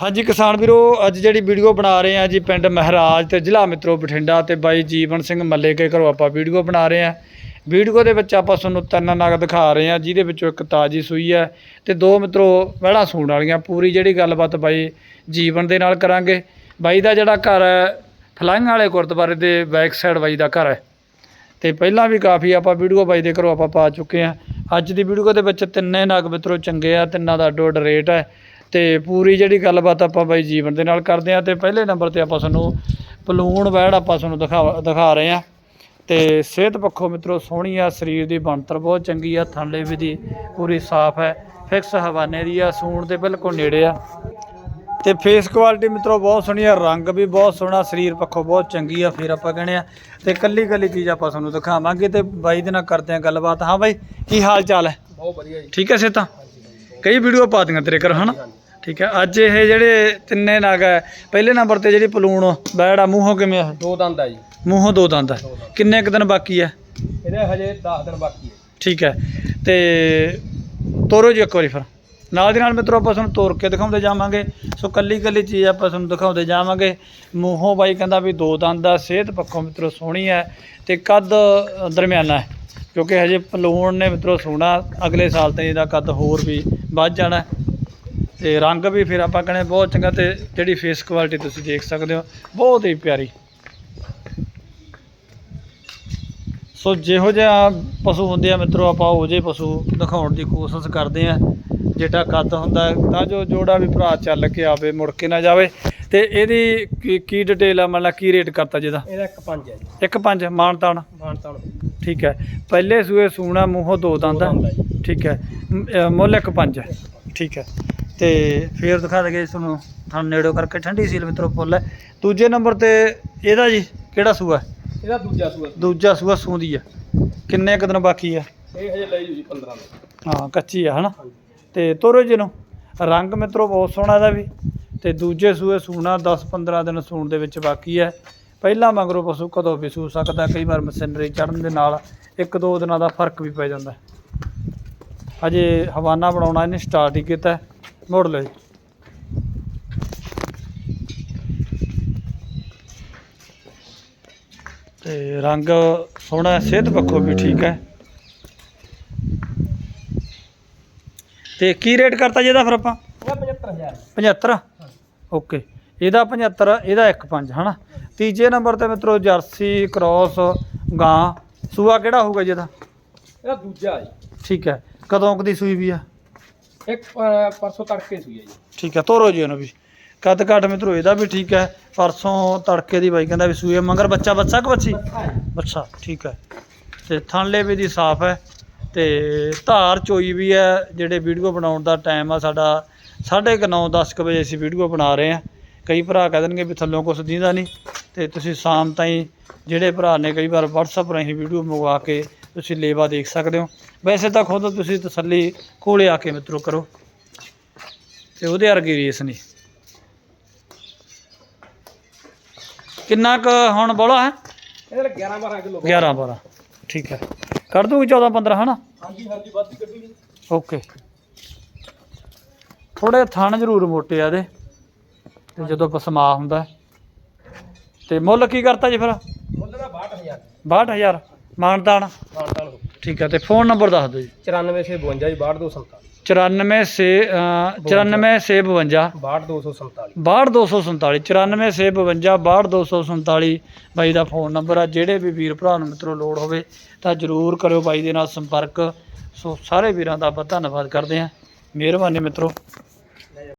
ਹਾਂਜੀ ਕਿਸਾਨ ਵੀਰੋ, ਅੱਜ ਜਿਹੜੀ ਵੀਡੀਓ ਬਣਾ ਰਹੇ ਆ ਜੀ ਪਿੰਡ ਮਹਿਰਾਜ ਤੇ ਜ਼ਿਲ੍ਹਾ ਮਿੱਤਰੋ ਬਠਿੰਡਾ ਤੇ ਬਾਈ ਜੀਵਨ ਸਿੰਘ ਮੱਲੇ ਕੇ ਘਰੋਂ ਆਪਾਂ ਵੀਡੀਓ ਬਣਾ ਰਹੇ ਆ ਵੀਡੀਓ ਦੇ ਵਿੱਚ ਆਪਾਂ ਤੁਹਾਨੂੰ ਤਿੰਨ ਨਗ ਦਿਖਾ ਰਹੇ ਆ ਜਿਹਦੇ ਵਿੱਚੋਂ ਇੱਕ ਤਾਜੀ ਸੂਈ ਹੈ ਤੇ ਦੋ ਮਿੱਤਰੋ ਵਹਿੜਾ ਸੂਣ ਵਾਲੀਆਂ, ਪੂਰੀ ਜਿਹੜੀ ਗੱਲਬਾਤ ਬਾਈ ਜੀਵਨ ਦੇ ਨਾਲ ਕਰਾਂਗੇ। ਬਾਈ ਦਾ ਜਿਹੜਾ ਘਰ ਹੈ ਫਲਾਈਆਂ ਵਾਲੇ ਗੁਰਦੁਆਰੇ ਦੇ ਬੈਕ ਸਾਈਡ ਬਾਈ ਦਾ ਘਰ ਹੈ। ਤੇ ਪਹਿਲਾਂ ਵੀ ਕਾਫੀ ਆਪਾਂ ਵੀਡੀਓ ਬਾਈ ਦੇ ਘਰੋਂ ਆਪਾਂ ਪਾ ਚੁੱਕੇ ਆ ਅੱਜ ਦੀ ਵੀਡੀਓ ਦੇ ਵਿੱਚ ਤਿੰਨੇ ਨਗ ਮਿੱਤਰੋ ਚੰਗੇ ਆ, ਤਿੰਨਾਂ ਦਾ ਅੱਡੋ ਅੱਡ ਰੇਟ ਹੈ। ਤੇ ਪੂਰੀ ਜਿਹੜੀ ਗੱਲਬਾਤ ਆਪਾਂ ਬਾਈ ਜੀਵਨ ਦੇ ਨਾਲ ਕਰਦੇ ਆ ਤੇ ਪਹਿਲੇ ਨੰਬਰ ਤੇ ਆਪਾਂ ਤੁਹਾਨੂੰ ਪਲੂਣ ਵੈੜ ਆਪਾਂ ਤੁਹਾਨੂੰ ਦਿਖਾ ਦਿਖਾ ਰਹੇ ਆ ਤੇ ਸਿਹਤ ਪੱਖੋਂ ਮਿੱਤਰੋ ਸੋਹਣੀ ਆ ਸਰੀਰ ਦੀ ਬਣਤਰ ਬਹੁਤ ਚੰਗੀ ਆ ਥਣਲੇ ਵੀ ਦੀ ਪੂਰੀ ਸਾਫ਼ ਹੈ ਫਿਕਸ ਹਵਾਨੇ ਦੀ ਆ ਸੂਣ ਦੇ ਬਿਲਕੁਲ ਨੇੜੇ ਆ। ਤੇ ਫੇਸ ਕੁਆਲਿਟੀ ਮਿੱਤਰੋ ਬਹੁਤ ਸੋਹਣੀ ਆ ਰੰਗ ਵੀ ਬਹੁਤ ਸੋਹਣਾ ਸਰੀਰ ਪੱਖੋਂ ਬਹੁਤ ਚੰਗੀ ਆ ਫਿਰ ਆਪਾਂ ਕਹਿੰਦੇ ਆ ਤੇ ਕੱਲੀ ਕੱਲੀ ਚੀਜ਼ ਆਪਾਂ ਤੁਹਾਨੂੰ ਦਿਖਾਵਾਂਗੇ ਤੇ ਬਾਈ ਦੇ ਨਾਲ ਕਰਦੇ ਆ ਗੱਲਬਾਤ। ਹਾਂ ਬਾਈ ਕੀ ਹਾਲ ਚਾਲ ਹੈ? ਬਹੁਤ ਵਧੀਆ ਜੀ। ਠੀਕ ਹੈ ਸੇਤਾ ਕਈ ਵੀਡੀਓ ਪਾ ਦੀਆਂ ਤੇਰੇ ਕਰ ਹਨਾ? ਠੀਕ ਹੈ ਅੱਜ ਇਹ ਜਿਹੜੇ ਤਿੰਨੇ ਨਗ ਹੈ ਪਹਿਲੇ ਨੰਬਰ ਤੇ ਜਿਹੜੀ ਪਲੂਣ ਬੈੜਾ ਮੂੰਹੋਂ ਕਿਵੇਂ ਆ? ਦੋ ਦੰਦ ਆ ਜੀ। ਮੂੰਹੋਂ ਦੋ ਦੰਦ ਹੈ ਕਿੰਨੇ ਕੁ ਦਿਨ ਬਾਕੀ ਹੈ? ਇਹਦੇ ਹਜੇ 10 ਦਿਨ ਬਾਕੀ ਹੈ। ਠੀਕ ਹੈ ਤੇ ਤੋਰੋ ਜੀ ਇੱਕ ਵਾਰੀ ਫਿਰ। ਨਾਲ ਦੀ ਨਾਲ ਮਿੱਤਰੋ ਆਪਾਂ ਤੁਹਾਨੂੰ ਤੋਰ ਕੇ ਦਿਖਾਉਂਦੇ ਜਾਵਾਂਗੇ। ਸੋ ਕੱਲੀ ਕੱਲੀ ਚੀਜ਼ ਆਪਾਂ ਤੁਹਾਨੂੰ ਦਿਖਾਉਂਦੇ ਜਾਵਾਂਗੇ। ਮੂੰਹੋਂ ਬਾਈ ਕਹਿੰਦਾ ਵੀ ਦੋ ਦੰਦ ਦਾ ਸਿਹਤ ਪੱਖੋਂ ਮਿੱਤਰੋ ਸੋਹਣੀ ਹੈ ਤੇ ਕੱਦ ਦਰਮਿਆਨਾ ਹੈ। ਕਿਉਂਕਿ ਹਜੇ ਪਲੂਣ ਨੇ ਮਿੱਤਰੋ ਸੋਹਣਾ ਅਗਲੇ ਸਾਲ ਤੇ ਇਹਦਾ ਕੱਦ ਹੋਰ ਵੀ ਵੱਧ ਜਾਣਾ ਹੈ। ਤੇ ਰੰਗ ਵੀ ਫਿਰ ਆਪਾਂ ਕਹਿੰਦੇ ਬਹੁਤ ਚੰਗਾ ਤੇ ਜਿਹੜੀ ਫੇਸ ਕੁਆਲਿਟੀ ਤੁਸੀਂ ਦੇਖ ਸਕਦੇ ਹੋ ਬਹੁਤ ਹੀ ਪਿਆਰੀ। ਸੋ ਜਿਹੋ ਜਿਹਾ ਪਸ਼ੂ ਹੁੰਦੇ ਆ ਮਿੱਤਰੋ ਆਪਾਂ ਉਹ ਜਿਹੇ ਪਸ਼ੂ ਦਿਖਾਉਣ ਦੀ ਕੋਸ਼ਿਸ਼ ਕਰਦੇ ਆ। ਜਿਹੜਾ ਕੱਦ ਹੁੰਦਾ ਤਾਂ ਜੋ ਜੋੜਾ ਵੀ ਭਰਾ ਚੱਲ ਕੇ ਆਵੇ ਮੁੜ ਕੇ ਨਾ ਜਾਵੇ। ਤੇ ਇਹਦੀ ਕੀ ਡਿਟੇਲ ਆ ਮਤਲਬ ਕੀ ਰੇਟ ਕਰਤਾ ਜਿਹਦਾ? ਇਹਦਾ ਇੱਕ ਪੰਜ ਹੈ ਜੀ। ਇੱਕ ਪੰਜ ਮਾਨਤਾਨ ਮਾਨਤਾਨ ਠੀਕ ਹੈ। ਪਹਿਲੇ ਸੂਏ ਸੂਣਾ ਮੂੰਹੋਂ ਦੋ ਦੰਦ। ਠੀਕ ਹੈ। ਮੁੱਲ ਇੱਕ ਪੰਜ। ਹੈ ਠੀਕ ਹੈ। ਤੇ ਫੇਰ ਦਿਖਾ ਦਗੇ ਤੁਹਾਨੂੰ ਤੁਹਾਨੂੰ ਨੇੜੋ ਕਰਕੇ ਠੰਡੀ ਸੀਲ ਮਿੱਤਰੋ ਫੁੱਲ ਹੈ। ਦੂਜੇ ਨੰਬਰ ਤੇ ਇਹਦਾ ਜੀ ਕਿਹੜਾ ਸੂਆ? ਇਹਦਾ ਦੂਜਾ ਸੂਆ। ਦੂਜਾ ਸੂਆ ਸੂੰਦੀ ਹੈ ਕਿੰਨੇ ਕੁ ਦਿਨ ਬਾਕੀ ਹੈ ਇਹ ਹਜੇ ਲਈ ਜੀ 15 ਦਿਨ। ਹਾਂ ਕੱਚੀ ਆ ਹਨਾ? ਤੇ ਤੋਰੋ ਜੀ ਨੂੰ ਰੰਗ ਮਿੱਤਰੋ ਬਹੁਤ ਸੋਹਣਾ ਇਹਦਾ ਵੀ। ਤੇ ਦੂਜੇ ਸੂਏ ਸੂਣਾ 10-15 ਦਿਨ ਸੂਣ ਦੇ ਵਿੱਚ ਬਾਕੀ ਹੈ ਪਹਿਲਾਂ ਮਗਰੋਂ ਪਸ਼ੂ ਕਦੋਂ ਵੀ ਸੂ ਸਕਦਾ ਕਈ ਵਾਰ ਮਸ਼ੀਨਰੀ ਚੜਨ ਦੇ ਨਾਲ ਇੱਕ ਦੋ ਦਿਨਾਂ ਦਾ ਫ਼ਰਕ ਵੀ ਪੈ ਜਾਂਦਾ। ਹਜੇ ਹਵਾਨਾ ਬਣਾਉਣਾ ਇਹਨੇ ਸਟਾਰਟ ਹੀ ਕੀਤਾ। ਮੋੜ ਜੀ। ਤੇ ਰੰਗ ਸੋਹਣਾ ਸਿਹਤ ਪੱਖੋਂ ਵੀ ਠੀਕ ਹੈ। ਤੇ ਕੀ ਰੇਟ ਕਰਤਾ ਜੀ ਇਹਦਾ ਫਿਰ ਆਪਾਂ? ਇਹਦਾ 75000 75 ਓਕੇ। ਇਹਦਾ 75 ਇਹਦਾ 15 ਹਨਾ? ਤੀਜੇ ਨੰਬਰ ਤੇ ਮਿੱਤਰੋ ਜਰਸੀ ਕ੍ਰਾਸ ਗਾਂ। ਸੂਆ ਕਿਹੜਾ ਹੋਊਗਾ ਜੀ ਇਹਦਾ? ਇਹਦਾ ਦੂਜਾ ਜੀ। ਠੀਕ ਹੈ। ਕਦੋਂ ਕੁ ਦੀ ਸੂਈ ਵੀ ਆ? ਇੱਕ ਪਰਸੋਂ ਤੜਕੇ ਹੈ ਜੀ। ਠੀਕ ਹੈ ਤੋਰੋ ਜੀ ਉਹਨੂੰ ਵੀ। ਕੱਦ ਘੱਟ ਮਿੱਤਰੋ ਇਹਦਾ ਵੀ ਠੀਕ ਹੈ। ਪਰਸੋਂ ਤੜਕੇ ਦੀ ਬਾਈ ਕਹਿੰਦਾ ਵੀ ਸੂਏ ਮੰਗਰ ਬੱਚਾ ਬੱਚਾ ਕਿ ਬੱਚੀ? ਬੱਚਾ ਠੀਕ ਹੈ। ਤੇ ਥਣਲੇ ਵੀ ਦੀ ਸਾਫ਼ ਹੈ। ਤੇ ਧਾਰ ਚੋਈ ਵੀ ਹੈ ਜਿਹੜੇ ਵੀਡੀਓ ਬਣਾਉਣ ਦਾ ਟਾਈਮ ਆ ਸਾਡਾ 9:30 10 ਵਜੇ ਅਸੀਂ ਵੀਡੀਓ ਬਣਾ ਰਹੇ ਹਾਂ। ਕਈ ਭਰਾ ਕਹਿ ਦੇਣਗੇ ਵੀ ਥੱਲੋਂ ਕੁਛ ਦਿੰਦਾ ਨਹੀਂ। ਤੇ ਤੁਸੀਂ ਸ਼ਾਮ ਤਾਈਂ ਜਿਹੜੇ ਭਰਾ ਨੇ ਕਈ ਵਾਰ WhatsApp ਰਾਹੀਂ ਵੀਡੀਓ ਮੰਗਵਾ ਕੇ ਤੁਸੀਂ ਲੇਵਾ ਦੇਖ ਸਕਦੇ ਹੋ। ਵੈਸੇ ਤਾਂ ਖੁਦ ਤੁਸੀਂ ਤਸੱਲੀ ਕੋਲੇ ਆ ਕੇ ਮਿੱਤਰੋ ਕਰੋ। ਤੇ ਉਹਦੇ ਵਰਗੀ ਰੀਸ ਨਹੀਂ। ਕਿੰਨਾ ਕੁ ਹੁਣ ਬੋਲਾ ਹੈ? ਇਹਦਾ 11 12 ਕਿਲੋ। 11 12 ਠੀਕ ਹੈ। ਕਰ ਦੂੰਗੀ 14 15 ਹਨਾ? ਹਾਂਜੀ ਹਾਂਜੀ ਵੱਧ ਕੱਢੀ ਓਕੇ। ਥੋੜੇ ਥਣ ਜ਼ਰੂਰ ਮੋਟੇ ਆ ਇਹਦੇ। ਤੇ ਜਦੋਂ ਪਸਮਾ ਹੁੰਦਾ। ਤੇ ਮੁੱਲ ਕੀ ਕਰਤਾ ਜੀ ਫਿਰ? ਮੁੱਲ ਦਾ 62000 62000 ਮਾਨਦਾਨ ਮਾਨਤਾਨ ਹੋ ਠੀਕ ਹੈ ਤੇ ਫੋਨ ਨੰਬਰ ਦੱਸ ਦਿਓ ਜੀ। 94 ਸੇ 52 ਜੀ 62247 94 ਸੇ 94 ਸੇ 52 62247 62247 94 ਸੇ 52 62247 ਬਾਈ ਦਾ ਫੋਨ ਨੰਬਰ ਆ ਜਿਹੜੇ ਵੀ ਵੀਰ ਭਰਾ ਨੂੰ ਮਿੱਤਰੋ ਲੋੜ ਹੋਵੇ ਤਾਂ ਜਰੂਰ ਕਰਿਓ ਬਾਈ ਦੇ ਨਾਲ ਸੰਪਰਕ। ਸੋ ਸਾਰੇ ਵੀਰਾਂ ਦਾ ਆਪਾਂ ਧੰਨਵਾਦ ਕਰਦੇ ਹਾਂ। ਮਿਹਰਬਾਨੀ ਮਿੱਤਰੋ।